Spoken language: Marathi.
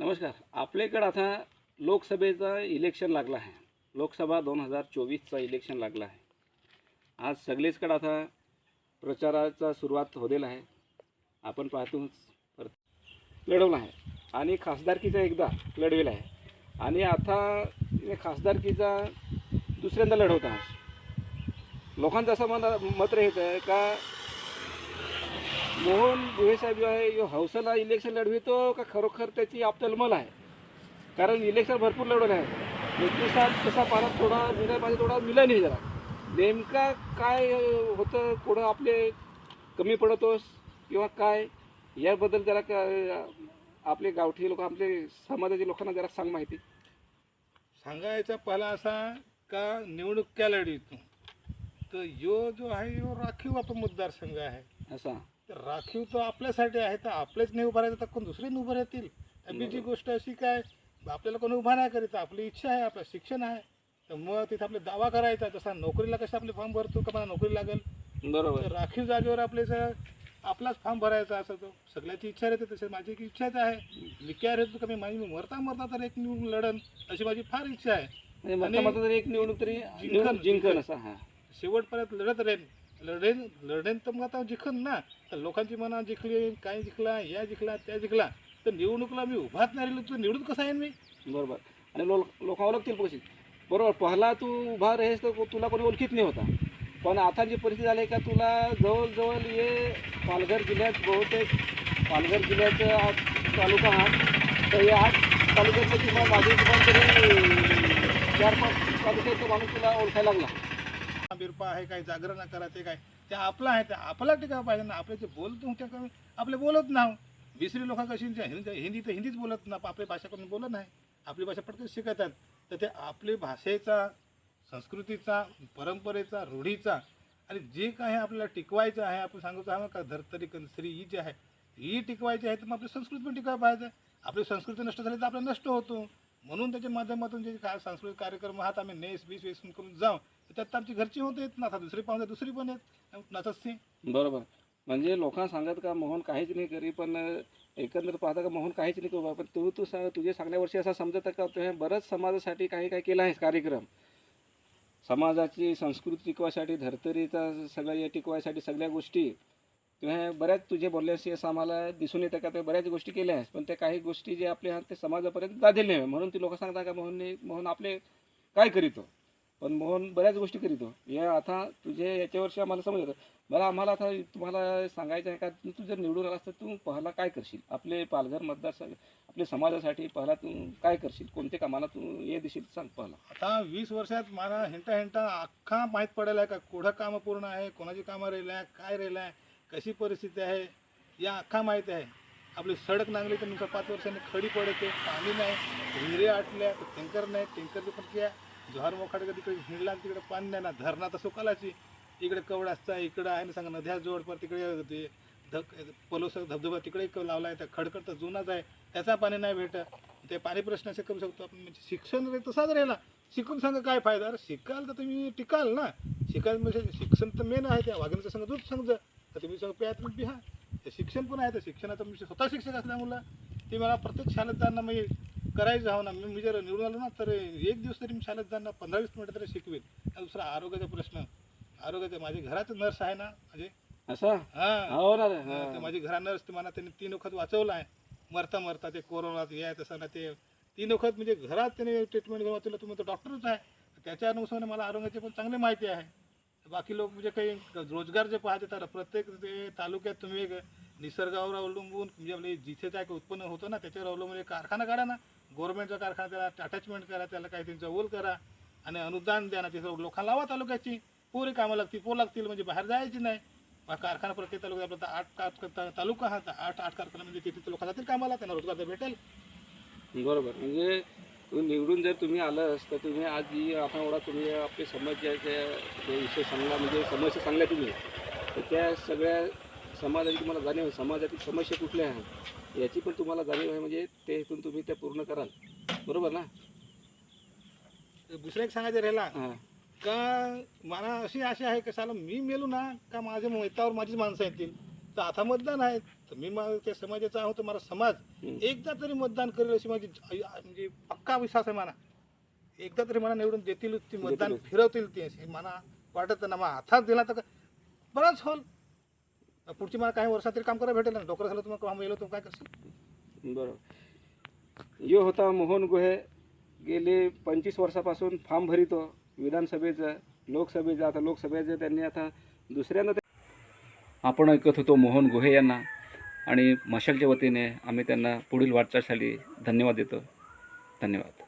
नमस्कार. आपल्याकडं आता लोकसभेचं इलेक्शन लागलं आहे. लोकसभा दोन हजार चोवीसचं इलेक्शन लागलं आहे. आज सगळेचकडं आता प्रचाराचा सुरुवात होलेला आहे. आपण पाहतोच परत लढवलं आहे. आणि खासदारकीचा एकदा लढविला आहे. आणि आता खासदारकीचा दुसऱ्यांदा लढवत आहे लोकांचं असं मत मत राहत आहे का मोहन बुहे साहेब जो आहे यो हौसाला इलेक्शन लढवितो का खरोखर त्याची आपतलमल आहे? कारण इलेक्शन भरपूर लढवलं आहे एकविसात तसा पाण्यात थोडा मिळाला पाहिजे थोडा मिळा नाही जरा. नेमका काय होतं? कुठं आपले कमी पडतोस किंवा काय? याबद्दल जरा का आपले गावठी लोक आपले समाजाचे लोकांना जरा सांग माहिती. सांगायचा पहिला असा का निवडणूक क्या लढवितो तर यो जो आहे यो राखीव आपण मतदारसंघ आहे. असा. तर राखीव तो आपल्यासाठी आहे तर आपलेच नाही उभा राहायचं तर कोण दुसरे नाही उभं राहतील? बीजी गोष्ट अशी काय आपल्याला कोणी उभा नाही करीत आपली इच्छा आहे आपलं शिक्षण आहे. तर मग तिथे आपले दावा करायचा जसा नोकरीला कसं आपले फॉर्म भरतो का मला नोकरी लागेल? बरोबर. तर राखीव जागेवर आपले आपलाच फॉर्म भरायचा असं तो. सगळ्याची इच्छा राहते तसे माझी एक इच्छाच आहे. मी काय राहतो का मी माझी मी मरता मरता तर एक निवडून लढन अशी माझी फार इच्छा आहे. म्हणजे तरी एक निवडणूक तरी जिंकन- निवडून जिंकन असा हा. शेवटपर्यंत लढत राहीन. लढेन लढेन तर मग आता जिखन ना. तर लोकांची मना जिंकली काय जिंकला या जिंकला त्या जिंकला तर निवडणुकीला मी उभाच नाही राहिलो. तर निवडून कसा येईन मी? बरोबर. आणि लोक लोक ओळखतील पैसे बरोबर पहिला तू उभा राहीस तर तुला कोणी ओळखीत नाही होता. पण आता जी परिस्थिती झाली आहे का तुला जवळजवळ हे पालघर जिल्ह्यात बहुतेक पालघर जिल्ह्याचं आज तालुका हा. तर हे आज तालुक्यातलं किंवा माझे किंवा तरी चार पाच तालुक्याचा माणूस तुला ओळखायला लागला. बिरपा आहे काय जागरण करायचं काय? ते आपलं आहे ते आपला टिका पाहिजे ना. आपले जे बोलतो ते आपले बोलत ना दुसरी लोक कशी हिंदी हिंदी तर हिंदीच बोलत ना आपली भाषा कोणी बोलत नाही. आपली भाषा पटकन शिकतात तर ते आपली भाषेचा संस्कृतीचा परंपरेचा रूढीचा आणि जे काही आपल्याला टिकवायचं आहे आपण सांगतो आहे का धरतरी कंसरी ही जी आहे ही टिकवायची आहे तर मग आपली संस्कृती पण टिकवायला पाहिजे. आपली संस्कृती नष्ट झाली तर आपला नष्ट होतो. म्हणून त्याच्या माध्यमातून जे काय सांस्कृतिक कार्यक्रम आहात आम्ही नेस बीस वेसून करून जाऊ. त्यात तर आमची घरची होत आहेत ना दुसरी पाहुणे दुसरी पण आहेत. नाचत बरोबर. म्हणजे लोकांना सांगत का मोहन काहीच नाही करी पण एकंदर पाहता का मोहन काहीच नाही करू पण तू तू सांग तुझे सांगण्यावर्षी असं समजत का तुम्ही बरंच समाजासाठी काही काही केलं आहेस कार्यक्रम? समाजाची संस्कृती टिकवायसाठी धर्तरीचा सगळ्या या टिकवायसाठी सगळ्या गोष्टी किंवा बऱ्याच तुझे बोलल्याशी असं आम्हाला दिसून येतं का? ते बऱ्याच गोष्टी केल्या आहेत पण त्या काही गोष्टी जे आपल्या ते समाजापर्यंत जादेले नाही म्हणून ती लोक सांगतात का मोहनने मोहन आपले काय करीतो? पण मोहन बऱ्याच गोष्टी करीतो. या आता तुझे याच्यावरशी आम्हाला समजतं मला आम्हाला आता तुम्हाला सांगायचं आहे का तू जर निवडून आलास तर तू पहिला काय करशील? आपले पालघर मतदारसंघ आपल्या समाजासाठी पहिला तू काय करशील? कोणते कामाला तू हे देशील? सांग पहिला. आता वीस वर्षात मला हेंटा हिंटा अख्खा माहीत पडेल आहे का कुठं कामं पूर्ण आहे कोणाची कामं राहिलं आहे काय राहिलं आहे कशी परिस्थिती आहे या अख्खा माहीत आहे. आपली सडक नांगली तर नुसतं पाच वर्षांनी खडी पडते पाणी नाही विहिरी आटल्या तर टँकर नाही टँकरची पण क्या. जोहार मोखाडे तिकडे हिंडला तिकडे पाणी नाही ना धरणा तर सुकालाची. इकडे कवडासचा इकडं आहे ना सांगा नद्या जोड पर तिकडे ते धक पलोस धबधबा तिकडे लावला आहे त्या खडखड तर जुनाच आहे. त्याचा पाणी नाही भेटत. ते पाणी प्रश्न असे करू शकतो आपण. म्हणजे शिक्षण रे तसाच राहिला. शिकून सांगा काय फायदा? अरे शिकाल तर तुम्ही टिकाल ना. शिकाल म्हणजे शिक्षण तर मेन आहे त्या वाघिणीचं सांगा. दूध समजा. तर तुम्ही सांगा प्या तुम्ही पिहा ते शिक्षण पण आहे तर शिक्षणाचं मी स्वतः शिक्षक असल्यामुळं ते मला प्रत्येक शाळेत जाणं मी करायचं हवं ना. मी मी जर निवडून आलो ना तर एक दिवस तरी मी शाळेत जाणं पंधरा वीस मिनिटं तरी शिकवेन. आणि दुसरा आरोग्याचा प्रश्न. आरोग्याचा माझे घराचं नर्स आहे ना म्हणजे असं? हां. हो. माझी घरा नर्स मला त्यांनी तीन वखत वाचवलं आहे. मरता मरता ते कोरोनात हे आहे तसं ना ते. तीन वखत म्हणजे घरात त्याने ट्रीटमेंट घेऊन वाचवलं. तुम्ही तर डॉक्टरच आहे. त्याच्या अनुसार मला आरोग्याची पण चांगली माहिती आहे. बाकी लोक म्हणजे काही रोजगार जे पाहते त्याला प्रत्येक ते तालुक्यात तुम्ही एक निसर्गावर अवलंबून म्हणजे आपले जिथे काय उत्पन्न होतं ना त्याच्यावर अवलंबून एक कारखाना काढा ना. गव्हर्नमेंटचा कारखाना त्याला अटॅचमेंट करा त्याला काही त्यांचा ओल करा आणि अनुदान द्या ना. तिथं लोकांना लावा तालुक्याची. पुरी कामं लागतील पोर लागतील म्हणजे बाहेर जायची नाही. कारखाना प्रत्येक तालुक्यात आपला आठ कार- तालुका हा आठ आठ कारखाना म्हणजे तिथे लोक जातील कामाला त्यांना रोजगार तर भेटेल. बरोबर. म्हणजे निवडून जर तुम्ही आलंस तर तुम्ही आज जी आता एवढा तुम्ही आपले समाजाचे जे विषय सांगला म्हणजे समस्या सांगल्या तुम्ही तर त्या सगळ्या समाजाची तुम्हाला जाणीव आहे. समाजातील समस्या कुठल्या आहेत याची पण तुम्हाला जाणीव आहे. म्हणजे ते इथून तुम्ही त्या पूर्ण कराल. बरोबर ना? दुसरं एक सांगायचं राहिला हां. का मला अशी आशा आहे की साला मी मेलो ना का माझ्या मैतावर माझीच माणसं येतील? तर आता मतदान आहे. तर मी मग त्या समाजाचा आहोत मला समाज. एकदा तरी मतदान करेल अशी माझी म्हणजे पक्का विश्वास आहे मला. एकदा तरी मला निवडून देतील ती मतदान. फिरवतील ते अशी. मला वाटत ना मग हातात दिला तर बराच होल पुढची मला काही वर्षात तरी काम करायला भेटेल ना. डोकरं झालं तुम्हाला काम येलो तुम्ही काय करशील? बरोबर यो होता मोहन गोहे. गेले पंचवीस वर्षापासून फॉर्म भरितो. विधानसभेचं लोकसभेचं आता लोकसभेचं त्यांनी आता दुसऱ्यांदा आपण ऐकत होतो मोहन गुहे यांना. आणि मशालच्या वतीने आम्ही त्यांना पुढील वाटचालीसाठी धन्यवाद देतो. धन्यवाद.